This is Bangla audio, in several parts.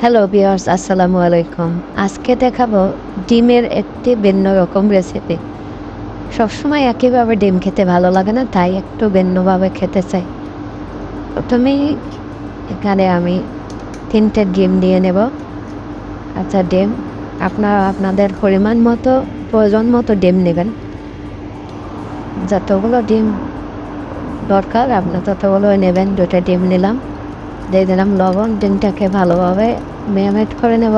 হ্যালো বিয়ার্স আসসালামু আলাইকুম আজকে দেখাবো ডিমের একটি ভিন্ন রকম রেসিপি সবসময় একইভাবে ডিম খেতে ভালো লাগে না, তাই একটু ভিন্নভাবে খেতে চাই। প্রথমেই এখানে আমি তিনটে ডিম দিয়ে নেব। আচ্ছা ডিম, আপনারা আপনাদের পরিমাণ মতো, প্রয়োজন মতো ডিম নেবেন। যতগুলো ডিম দরকার আপনার ততগুলো নেবেন। দুটো ডিম নিলাম। দিয়ে দিলাম লবণ, ডিমটাকে ভালোভাবে ম্যারিনেট করে নেব।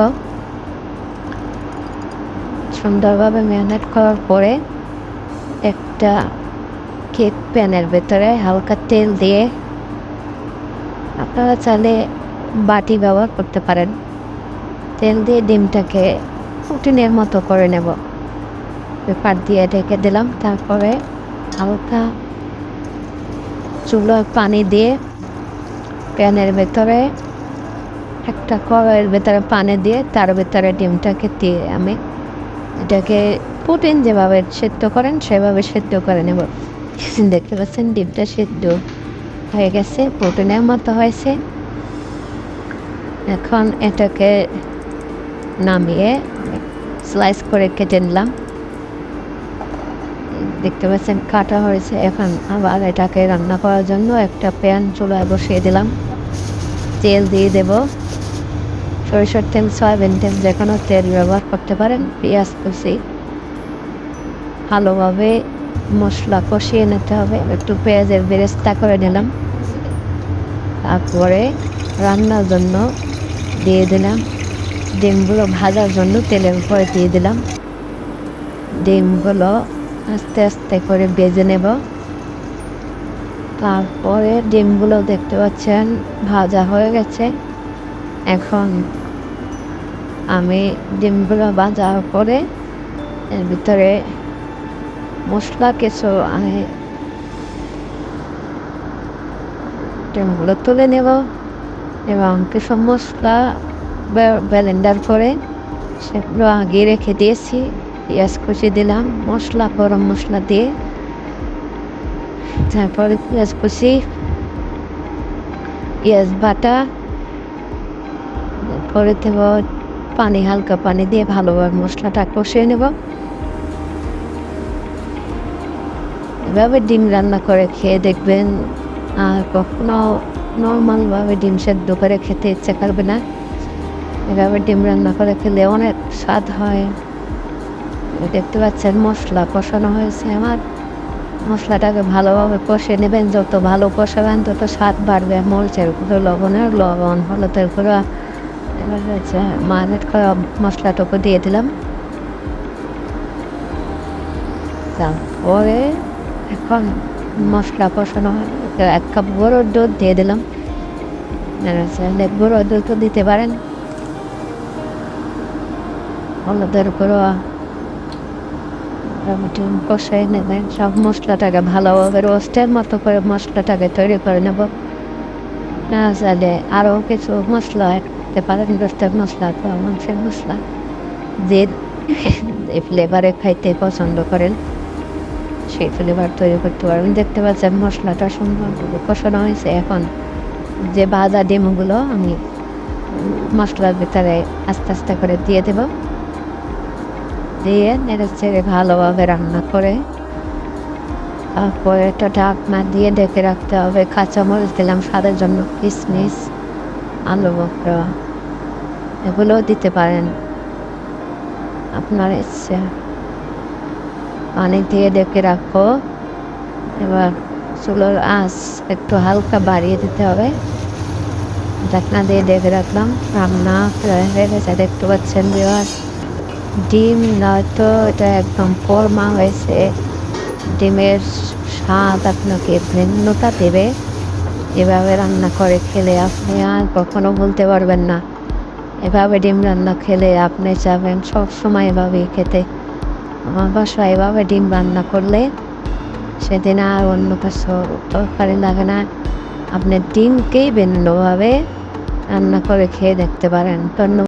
সুন্দরভাবে ম্যারিনেট করার পরে একটা কেক প্যানের ভেতরে হালকা তেল দিয়ে আপনারা চাইলে বাটি ব্যবহার করতে পারেন। তেল দিয়ে ডিমটাকে প্রোটিনের মতো করে নেব। পেপার দিয়ে ঢেকে দিলাম, তারপরে হালকা চুলোয় পানি দিয়ে প্যানের ভেতরে, একটা কড়াইয়ের ভেতরে পানি দিয়ে তার ভেতরে ডিমটাকে দিয়ে আমি এটাকে প্রোটিন যেভাবে সেদ্ধ করেন, সেভাবে সেদ্ধ করে নেব। দেখতে পাচ্ছেন, ডিমটা সেদ্ধ হয়ে গেছে প্রোটিনের মতো হয়েছে। এখন এটাকে নামিয়ে স্লাইস করে কেটে নিলাম। দেখতে পাচ্ছেন, কাটা হয়েছে। এখন আবার এটাকে রান্না করার জন্য একটা প্যান চুলায় বসিয়ে দিলাম। তেল দিয়ে দেব। সরিষার তেল, সয়াবিন তেল, যে কোনো তেল ব্যবহার করতে পারেন, পেঁয়াজ কুচি। ভালোভাবে মশলা কষিয়ে নিতে হবে। একটু পেঁয়াজের বেরেস্তা করে নিলাম। তারপরে রান্নার জন্য দিয়ে দিলাম। ডিমগুলো ভাজার জন্য তেলের উপরে দিয়ে দিলাম। ডিমগুলো আস্তে আস্তে করে বেজে নেব। তারপরে ডিমগুলো দেখতে পাচ্ছেন, ভাজা হয়ে গেছে। এখন আমি ডিমগুলো ভাজা করে এর ভিতরে মশলা কিছু আমি ডিমগুলো তুলে নেব এবং কিছু মশলা ব্লেন্ডার করে সেগুলো আগে রেখে দিয়েছি। পেঁয়াজ কুচি দিলাম, মশলা, গরম মশলা দিয়ে তারপরে পেঁয়াজ কুচি পেঁয়াজ বাটা করে দেব পানি হালকা পানি দিয়ে ভালোভাবে মশলাটা কষিয়ে নেব এভাবে ডিম রান্না করে খেয়ে দেখবেন আর কখনো নর্মালভাবে ডিম সেদ্ধ করে খেতে ইচ্ছে করবে না এভাবে ডিম রান্না করে খেলে অনেক স্বাদ হয় দেখতে পাচ্ছেন মশলা কষানো হয়েছে আমার মশলাটাকে ভালোভাবে কষে নেবেন। যত ভালো কষাবেন, তত স্বাদ বাড়বে। মরিচের গুঁড়ো, লবণের লবণ, হলুদের গুঁড়ো। এবার হচ্ছে করা মশলাটুকু দিয়ে দিলাম। তারপরে এখন মশলা কষানো এক কাপ গরুর দুধ দিয়ে দিলাম। গরুর দুধও দিতে পারেন। হলুদের গুঁড়ো মোটামুটি কষাই নেবেন সব মশলাটাকে ভালোভাবে রোস্টের মতো করে মশলাটাকে তৈরি করে নেব। না চাইলে আরও কিছু মশলা দিতে পারেন রোস্টের মশলা তো মাংসের মশলা। যে ফ্লেভারে খাইতে পছন্দ করেন, সেই ফ্লেভার তৈরি করতে পারবেন। দেখতে পাচ্ছেন মশলাটা সুন্দরভাবে কষানো হয়েছে। এখন যে ভাজা ডিমগুলো আমি মশলার ভিতরে আস্তে আস্তে করে দিয়ে দেবো। দিয়ে নেড়ে চেড়ে ভালোভাবে রান্না করে। তারপরে একটা ঢাকনা দিয়ে ডেকে রাখতে হবে। কাঁচামরিচ দিলাম স্বাদের জন্য। কিশমিশ আলু বকরা, এগুলোও দিতে পারেন। আপনার ইচ্ছে। পানি দিয়ে ডেকে রাখো। এবার চুলোর আঁচ একটু হালকা বাড়িয়ে দিতে হবে। ঢাকনা দিয়ে ডেকে রাখলাম। রান্না হয়ে গেছে। দেখতে পাচ্ছেন বিভাগ ডিম নয়তো এটা একদম কর্মা হয়েছে। ডিমের স্বাদ আপনাকে ভিন্নতা দেবে। এভাবে রান্না করে খেলে আপনি আর কখনো বলতে পারবেন না। এভাবে ডিম রান্না খেলে আপনি চাবেন সব সময় এভাবেই খেতে। আমার বাসায় এভাবে ডিম রান্না করলে সেদিন আর অন্য কিছু তরকারি লাগে না। আপনি ডিমকেই ভিন্নভাবে রান্না করে খেয়ে দেখতে পারেন। ধন্যবাদ।